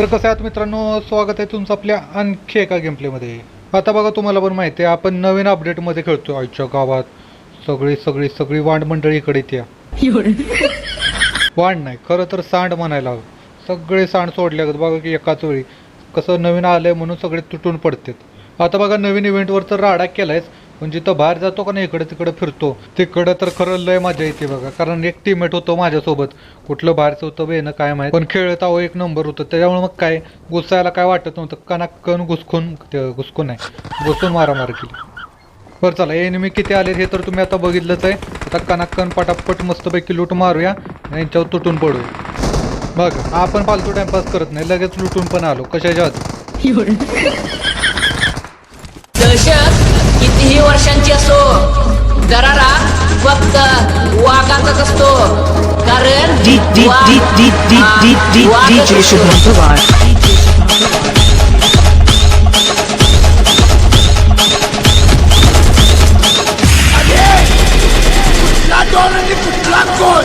तर कसं आहे मित्रांनो स्वागत आहे तुमचं आपल्या आणखी एका गेम प्लेमध्ये आता बघा तुम्हाला पण माहिती आहे आपण नवीन अपडेटमध्ये खेळतो आजच्या गावात. सगळी सगळी सगळी वांड मंडळी इकडे येते. वांड नाही खरं तर सांड म्हणायला हवं. सगळे सांड सोडले आहेत बघा की एकाच वेळी. कसं नवीन आलंय म्हणून सगळे तुटून पडतात. आता बघा नवीन इव्हेंटवर तर राडा केलायच म्हणजे पण जिथं बाहेर जातो का नाही इकडे तिकडे फिरतो. तिकडं तर खरं लय मजा येते बघा. कारण एक टीममेट होतो माझ्यासोबत. कुठलं बाहेरचं होतं बे ना काय माहिती. पण खेळत आहो एक नंबर होतं. त्याच्यामुळे मग काय घुसायला काय वाटत नव्हतं. कणाकण घुसखून ते घुसकून नाही. घुसून मारामार केली. बरं चला एनिमी किती आले हे तर तुम्ही आता बघितलंच आहे. आता कणाकण पटापट मस्तपैकी लूट मारूया. आणि यांच्यावर तुटून पडूया. बघ आपण फालतू टाइमपास करत नाही. लगेच लुटून पण आलो. कशाच्या आधी? कितीही वर्षांची असो दरारा फक्त वाघाचाच असतो. कारण कोण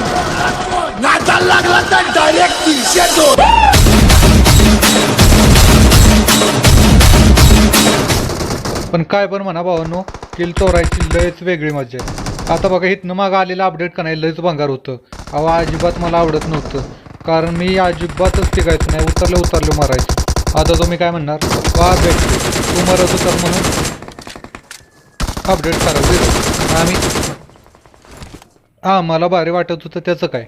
नाचायला लागला तर डायरेक्ट तीनशे दोन. पण काय पण म्हणा भावांनो किल चोरायची लयच वेगळी मजा आहे. आता बघा इथनं मागं आलेलं अपडेट का नाही लयच भंगार होतं. अहो अजिबात मला आवडत नव्हतं. कारण मी अजिबातच टिकायचं नाही उतरलं उतरलं मारायचं. आता तुम्ही काय म्हणणार? वा भेटते तू मरत उतर म्हणून. अपडेट करा आम्ही हां मला भारी वाटत होतं त्याचं काय.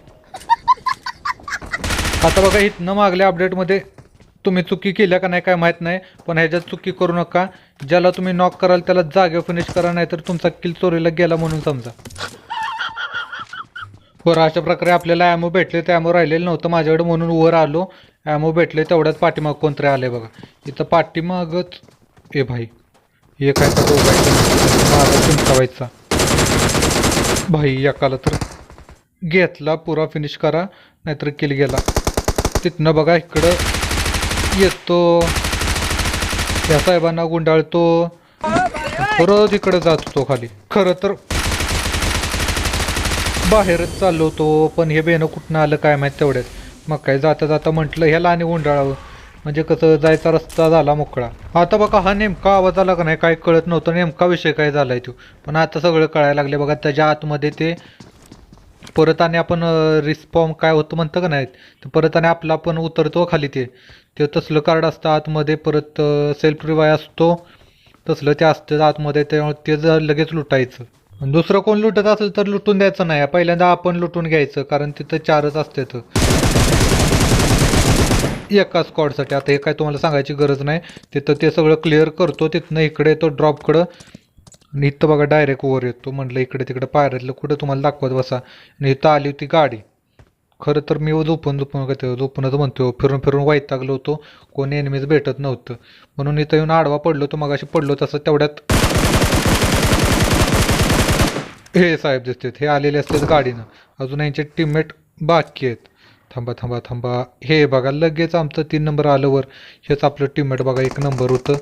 आता बघा इथनं मागल्या अपडेटमध्ये तुम्ही चुकी केल्या का नाही काय माहीत नाही पण ह्याच्यात चुकी करू नका. ज्याला तुम्ही नॉक कराल त्याला जागे फिनिश करा नाही तर तुमचा किल चोरीला गेला म्हणून समजा. बरं अशा प्रकारे आपल्याला ॲमो भेटले ते ॲमो राहिलेलं नव्हतं माझ्याकडे म्हणून वर आलो. ॲमो भेटले तेवढ्याच पाठीमाग कोणतरी आले बघा. इथं पाठीमागच ए भाई हे काय माझा चिंतावायचा भाई एकाला तर घेतला पुरा फिनिश करा नाहीतर किल गेला. तिथनं बघा इकडं येतो. या साहेबांना गुंडाळतो. परत इकडं जात होतो खाली. खरं तर बाहेरच चाललो होतो पण हे बेनं कुठनं आलं काय माहीत तेवढ्यात. मग काय जाता जाता म्हटलं ह्याला आणि गुंडाळावं. म्हणजे कसं जायचा रस्ता झाला मोकळा. आता बघा हा नेमका आवाज आला का नाही काय कळत नव्हतं. नेमका विषय काय झालाय तो? पण आता सगळं कळायला लागले बघा त्याच्या आतमध्ये ते परत आणि आपण रिस्पॉम काय होतं म्हणतं का नाही तर परत आणि आपला आपण उतरतो खाली ते. ते तसलं कार्ड असतं आतमध्ये परत सेल्फ रिवाय असतो. तसलं ते असतं आतमध्ये त्यामुळे ते जर लगेच लुटायचं. आणि दुसरं कोण लुटत असेल तर लुटून द्यायचं नाही. पहिल्यांदा आपण लुटून घ्यायचं कारण तिथं चारच असते तर. एका स्कॉडसाठी आता हे काय तुम्हाला सांगायची गरज नाही. तिथं ते सगळं क्लिअर करतो. तिथनं इकडे तो ड्रॉपकडं आणि इथं बघा डायरेक्ट वर येतो. म्हटलं इकडे तिकडे पायऱ्यातलं कुठं तुम्हाला दाखवत बसा. आणि इथं आली होती गाडी. खरं तर मी झोपून झोपून काय ते झोपूनच म्हणतो फिरून फिरून वैतागलो होतो. कोणी एनिमीच भेटत नव्हतं. म्हणून इथं येऊन आडवा पडलो तो मग अशी पडलो तसं तेवढ्यात. हे साहेब दिसतात हे आलेले असतात गाडीनं. अजून यांचे टीममेट बाकी आहेत. थांबा थांबा थांबा. हे बघा लगेच आमचं तीन नंबर आलं वर. हेच आपलं टीममेट बघा एक नंबर होतं.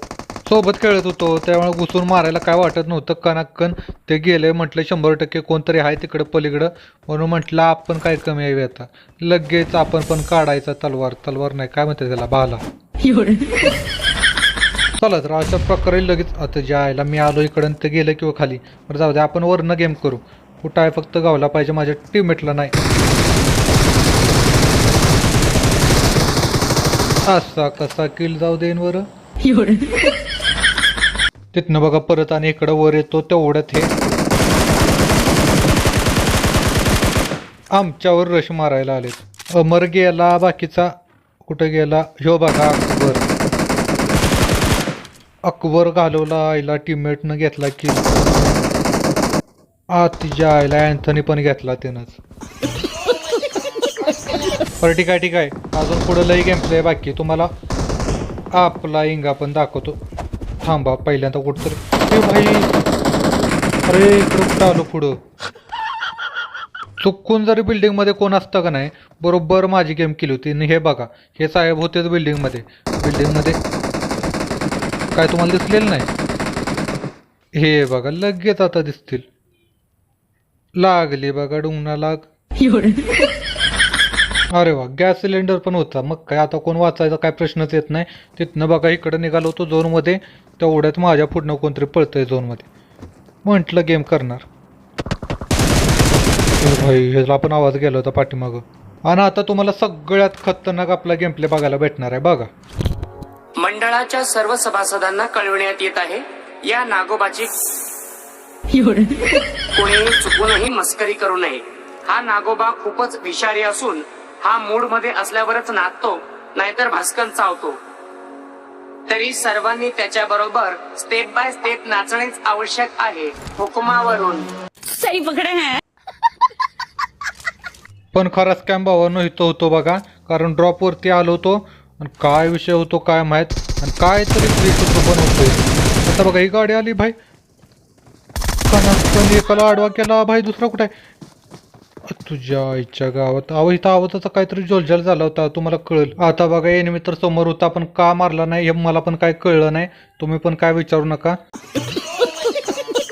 सोबत खेळत होतो त्यामुळे घुसून मारायला काय वाटत नव्हतं. कनाकन ते गेले म्हटलं शंभर टक्के कोणतरी आहे तिकडं पलीकडं. म्हणून म्हटलं आपण काय कमी यावी आता? लगेच आपण पण काढायचा तलवार. तलवार नाही काय म्हणते त्याला? बाला चला तर अशा प्रकारे लगेच आता ज्या आयला मी आलो इकडं ते गेलं किंवा खाली. बरं जाऊ दे आपण वरनं गेम करू. कुठं आहे फक्त गावला पाहिजे माझ्या टीममेटला नाही. असा कसा किल जाऊ देईन वर तिथनं बघा परत आणि इकडं वर येतो तेवढ्यात हे. आमच्यावर रश मारायला आलेत. अमर गेला बाकीचा कुठं गेला? ह्यो बघा अकबर. अकबर घालवला आईला टीममेटनं घेतला की आ तिच्या आईला अँथनी पण घेतला त्यानंच. बरं ठीक आहे ठीक आहे. अजून पुढं लई गेम प्ले बाकी तुम्हाला आपला इंगा पण दाखवतो. थांबा पहिल्यांदा कुठंतरी भाई! अरे इकडं कुठं आलो पुढं? चुकून जरी बिल्डिंगमध्ये कोण असतं का नाही बरोबर माझी गेम केली होती. आणि हे बघा हे साहेब होतेच बिल्डिंगमध्ये. बिल्डिंगमध्ये काय तुम्हाला दिसलेलं नाही? हे बघा लगेच आता दिसतील. लागली बघा डुंगना लाग अरे वा गॅस सिलेंडर पण होता. मग काय आता कोण वाचायचा काय प्रश्नच येत नाही. तिथनं बघा इकडं निघालो होतो झोनमध्ये. तेवढ्यात माझ्या पुढनं कोणतरी पळतंय झोनमध्ये. म्हटलं गेम करणार. भाई ह्याला पण आवाज गेला होता पाठीमागं. आणि आता तुम्हाला सगळ्यात खतरनाक आपला गेम प्ले बघायला भेटणार आहे. बघा. मंडळाच्या सर्व सभासदांना कळविण्यात येत आहे. या नागोबाची कोणीही चुकूनही मस्करी करू नये. हा नागोबा खूपच विषारी असून हा मूडमध्ये असल्यावरच नाचतो नाहीतर भास्कन चावतो. तरी सर्वांनी त्याच्या बरोबर स्टेप बाय स्टेप नाचणेच आवश्यक आहे हुकुमावरून. सही पकड़े हैं. पण खरा स्कॅम भावानं इथं होतो बघा कारण ड्रॉपवरती आलो होतो आणि काय विषय होतो काय माहीत आणि काय तरी ट्रिक होतो पण होतोय. आता बघा ही गाडी आली भाई. कनाकन एकाला आडवा केला भाई दुसरा कुठे तुझ्या आईच्या गावात. अहो इथं आवाजाचा काहीतरी जोलजाल झाला होता तुम्हाला कळेल. आता बघा एनिमी मित्र समोर होता पण का मारला नाही हे मला पण काय कळलं नाही. तुम्ही पण काय विचारू नका.